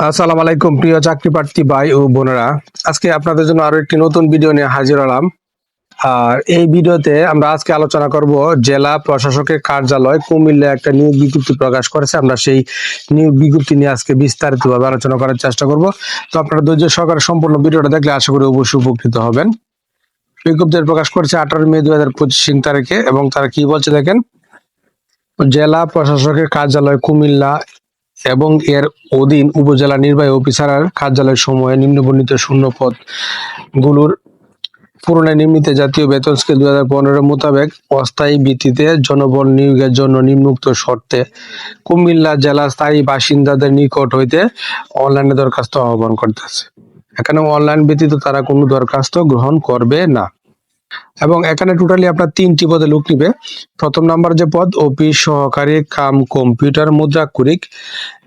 আসসালামু আলাইকুম, প্রিয় চাকরি প্রার্থী ভাই ও বোনেরা। আজকে আপনাদের জন্য আরও একটি নতুন ভিডিও নিয়ে হাজির হলাম। আর এই ভিডিওতে আমরা আজকে আলোচনা করব জেলা প্রশাসকের কার্যালয় কুমিল্লা একটা নিয়োগ বিজ্ঞপ্তি প্রকাশ করেছে। আমরা সেই নিয়োগ বিজ্ঞপ্তি নিয়ে আজকে বিস্তারিতভাবে আলোচনা করার চেষ্টা করব। তো আপনারা ধৈর্য সহকারে সম্পূর্ণ ভিডিওটা দেখলে আশা করি অবশ্যই উপকৃত হবেন। বিজ্ঞপ্তি প্রকাশ করেছে আঠারো মে দু হাজার পঁচিশ তারিখে এবং তারা কি বলছে দেখেন? জেলা প্রশাসকের কার্যালয় কুমিল্লা এবং এর অধীন উপজেলা নির্বাহী অফিসারের কার্যালয় সময়ে নিম্নবর্ণিত শূন্য পদগুলোর পূরণে নির্মিত জাতীয় বেতন স্কেল দুই হাজার পনেরো মোতাবেক অস্থায়ী ভিত্তিতে জনবল নিয়োগের জন্য নিম্নুক্ত শর্তে কুমিল্লা জেলা স্থায়ী বাসিন্দাদের নিকট হইতে অনলাইনে দরখাস্ত আহ্বান করতেছে। এখানে অনলাইন ব্যতীত তারা কোনো দরখাস্ত গ্রহণ করবে না। এবং এখানে টোটালি আপনার তিনটি পদে লোক নিবে। প্রথম নাম্বার যে পদ, অফিস সহকারী কাম কম্পিউটার মুদ্রা কুরিক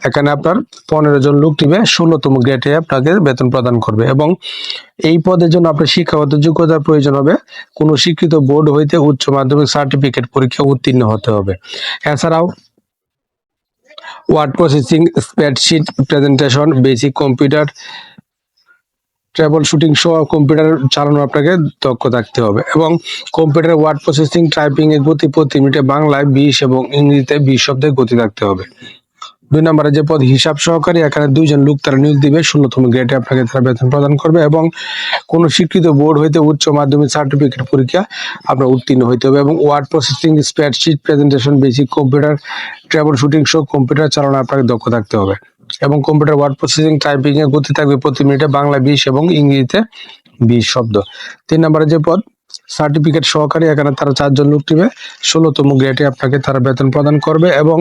এখানে আপনার পনেরো জন লোক নিবে, ষোলোতম গ্রেডে আপনাকে বেতন প্রদান করবে এবং এই পদের জন্য আপনার শিক্ষাগত যোগ্যতার প্রয়োজন হবে। কোনো শিক্ষিত বোর্ড হইতে উচ্চ মাধ্যমিক সার্টিফিকেট পরীক্ষা উত্তীর্ণ হতে হবে। এছাড়াও word processing spreadsheet presentation basic computer trouble shooting সহ কম্পিউটার চালানো আপনাকে দক্ষ থাকতে হবে। এবং কম্পিউটার ওয়ার্ড প্রসেসিং, টাইপিং এর গতি প্রতি মিনিটে বাংলায় বিশ এবং ইংরেজিতে বিশ শব্দের গতি থাকতে হবে। দুই নম্বরে যে পদ হিসাব সহকারী এখানে দুইজন লোক তারা নিয়োগ দিবে শূন্যতম গ্রেডে আপনাকে তারা বেতন প্রদান করবে এবং কোন স্বীকৃত বোর্ড হইতে উচ্চ মাধ্যমিক সার্টিফিকেট পরীক্ষা আপনার উত্তীর্ণ হইতে হবে এবং word processing, spreadsheet, presentation, basic computer trouble shooting সহ কম্পিউটার চালানো আপনাকে দক্ষ থাকতে হবে। এবং কম্পিউটার ওয়ার্ড প্রসেসিং টাইপিং এর গতি থাকবে প্রতি মিনিটে বাংলা বিশ এবং ইংরেজিতে বিশ শব্দ। তিন নম্বরে যে পদ সার্টিফিকেট সহকারী এখানে তারা চারজন লোক নেবে। ষোলোতম গ্রেডে আপনাকে তারা বেতন প্রদান করবে এবং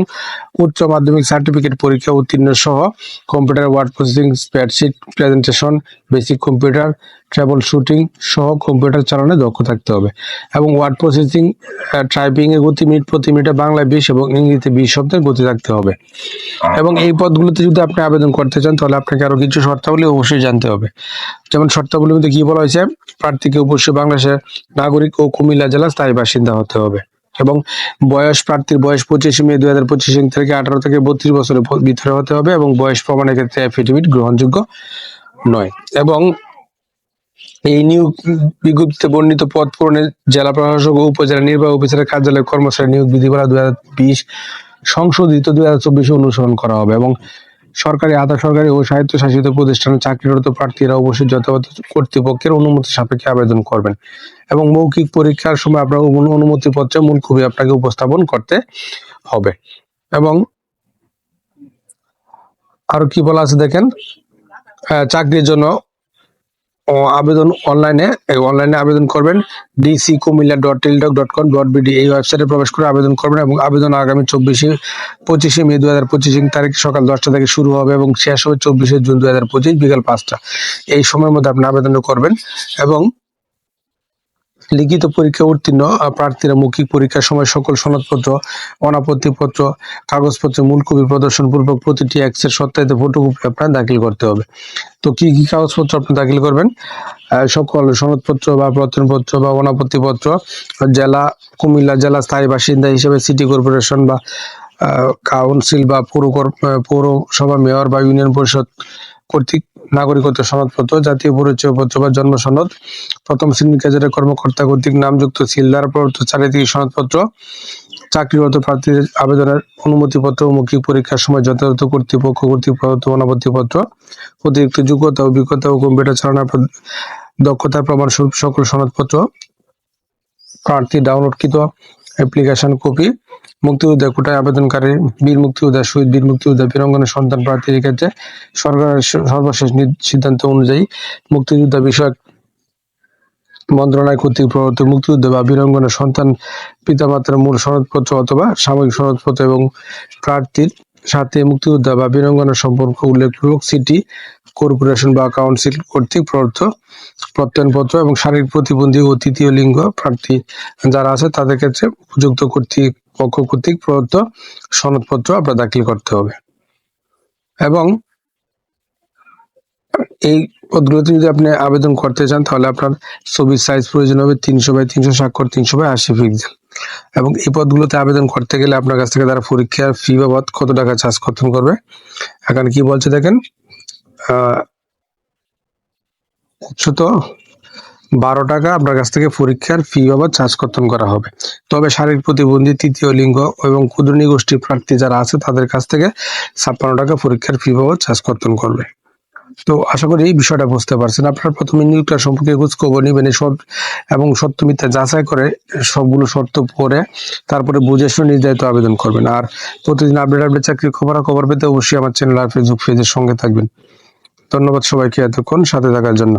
উচ্চ মাধ্যমিক সার্টিফিকেট পরীক্ষা উত্তীর্ণ সহ computer word processing spreadsheet presentation basic computer trouble shooting সহ কম্পিউটার চালানো দক্ষ থাকতে হবে। এবং ওয়ার্ড প্রসেসিং টাইপিং এর গতি মিনিট প্রতি মিনিটে বাংলায় বিশ এবং ইংরেজিতে বিশ শব্দের গতি থাকতে হবে। এবং এই পদগুলোতে যদি আপনি আবেদন করতে চান, তাহলে আপনাকে আরও কিছু শর্তাবলী অবশ্যই জানতে হবে। যেমন শর্তাবলীর মধ্যে কি বলা হয়েছে? প্রার্থীকে অবশ্যই বাংলাদেশের নাগরিক ও কুমিল্লা জেলা স্থায়ী বাসিন্দা হতে হবে। এবং বয়স প্রার্থীর বয়স পঁচিশে মে দুই হাজার পঁচিশ থেকে আঠারো থেকে বত্রিশ বছরের ভিতরে হতে হবে এবং বয়স প্রমাণের ক্ষেত্রে অ্যাফিডেভিট গ্রহণযোগ্য নয়। এবং এই নিয়োগ বিজ্ঞপ্তিতে বর্ণিত পদ পূরণে জেলা প্রশাসক ও উপজেলা নির্বাহী অফিসারের কার্যালয় কর্মচারী নিয়োগ বিধিমালা দুই হাজার বিশ সংশোধিত দুই হাজার চব্বিশে অনুসরণ করা হবে এবং সরকারি আধা সরকারি ও স্বায়ত্তশাসিত প্রতিষ্ঠানে চাকরিরত প্রার্থীরা অবশ্যই যথাযথ কর্তৃপক্ষের অনুমতি সাপেক্ষে আবেদন করবেন এবং মৌখিক পরীক্ষার সময় আপনার অনু- অনুমতিপত্রে মূল খুবই আপনাকে উপস্থাপন করতে হবে। এবং আরও কি বলা আছে দেখেন? চাকরির জন্য আবেদন অনলাইনে এই অনলাইনে আবেদন করবেন। DC Comilla dot Teletalk dot com dot BD এই ওয়েবসাইটে প্রবেশ করে আবেদন করবেন এবং আবেদন আগামী চব্বিশে, পঁচিশে মে দু হাজার পঁচিশ তারিখ সকাল দশটা থেকে শুরু হবে এবং শেষ হবে চব্বিশে জুন দু হাজার পঁচিশ বিকাল পাঁচটা। এই সময়ের মধ্যে আপনি আবেদন করবেন এবং লিখিত পরীক্ষা উত্তীর্ণ প্রার্থীরা মৌখিক পরীক্ষার সময় সকল সনদপত্র, অনাপত্তিপত্র কাগজপত্র মূল কপি প্রদর্শন পূর্বক প্রতিটি এক্সের সত্যায়িত ফটোকপি আপনার দাখিল করতে হবে। তো কি কি কাগজপত্র আপনি দাখিল করবেন? সকল সনদপত্র বা প্রত্যয়নপত্র বা অনাপত্তিপত্র, জেলা, কুমিল্লা জেলা স্থায়ী বাসিন্দা হিসেবে সিটি কর্পোরেশন বা কাউন্সিল বা পৌর পৌরসভা মেয়র বা ইউনিয়ন পরিষদ কর্তৃক নাগরিকত্ব সনদপত্র, জাতীয় পরিচয়পত্র বা জন্ম সনদ, প্রথম শ্রেণির কাজের কর্মকর্তা কর্তৃক নামযুক্ত সিলদার প্রদত্ত চারিদিকে সনদপত্র, চাকরিরত প্রার্থীদের আবেদনের অনুমতিপত্র, মৌখিক পরীক্ষার সময় যথাযথ কর্তৃপক্ষ কর্তৃক প্রদত্ত অনাপত্তিপত্র অতিরিক্ত যোগ্যতা, অভিজ্ঞতা ও কম্পিউটার চালানোর দক্ষতার প্রমাণস্বরূপ সকল সনদপত্র, প্রার্থী ডাউনলোডকৃত অ্যাপ্লিকেশন কপি মুক্তিযোদ্ধা কোটায় আবেদনকারী বীর মুক্তিযোদ্ধা শহীদ বীর মুক্তিযোদ্ধা বীরঙ্গনের সন্তান প্রার্থীর ক্ষেত্রে সরকারের সর্বশেষ সিদ্ধান্ত অনুযায়ী মুক্তিযোদ্ধা বিষয়ক মন্ত্রণালয় কর্তৃক প্রদত্ত মুক্তিযুদ্ধ বা বীরঙ্গনের সন্তান পিতামাতার মূল সনদপত্র অথবা সাময়িক সনদপত্র এবং প্রার্থীর সাথে মুক্তিযোদ্ধা বা বীরঙ্গনের সম্পর্ক উল্লেখপূর্বক সিটি কর্পোরেশন বা কাউন্সিল কর্তৃক প্রদত্ত প্রত্যয়নপত্র এবং শারীরিক প্রতিবন্ধী ও তৃতীয় লিঙ্গ প্রার্থী যারা আছে তাদের ক্ষেত্রে উপযুক্ত কর্তৃপক্ষ কর্তৃক প্রদত্ত সনদপত্র আপনার দাখিল করতে হবে। এবং এই পদগুলোতে যদি আপনি আবেদন করতে চান তাহলে আপনার ছবির সাইজ প্রয়োজন হবে তিনশো বাই তিনশো স্বাক্ষর তিনশো বাই আশি পিক্সেল এবং এই পদগুলোতে আবেদন করতে গেলে আপনার কাছ থেকে তারা পরীক্ষার ফি বাবদ কত টাকা চার্জ করতে করবে? এখানে কি বলছে দেখেন? আহ, একশত বারো টাকা আপনার কাছ থেকে পরীক্ষার ফি বাবদ চার্জ কর্তন করা হবে। তবে শারীরিক প্রতিবন্ধী, তৃতীয় লিঙ্গ এবং ক্ষুদ্র গোষ্ঠীর প্রার্থী যারা আছে, তাদের কাছ থেকে ছাপ্পান্ন টাকা পরীক্ষার ফি বাবদ চার্জ কর্তন করবে। তো আশা করি এই বিষয়টা বুঝতে পারছেন। আপনারা প্রথমে নিয়োগটা সম্পর্কে খোঁজ খবর নেবেন সব এবং সত্য মিথ্যা যাচাই করে সবগুলো শর্ত পরে তারপরে বুঝে শুনে নির্ধারিত আবেদন করবেন। আর প্রতিদিন আপডেট আপডেট চাকরির খবর খবর পেতে অবশ্যই আমার চ্যানেল আর ফেসবুক পেজের সঙ্গে থাকবেন। ধন্যবাদ সবাইকে এতক্ষণ, সাথে থাকার জন্য।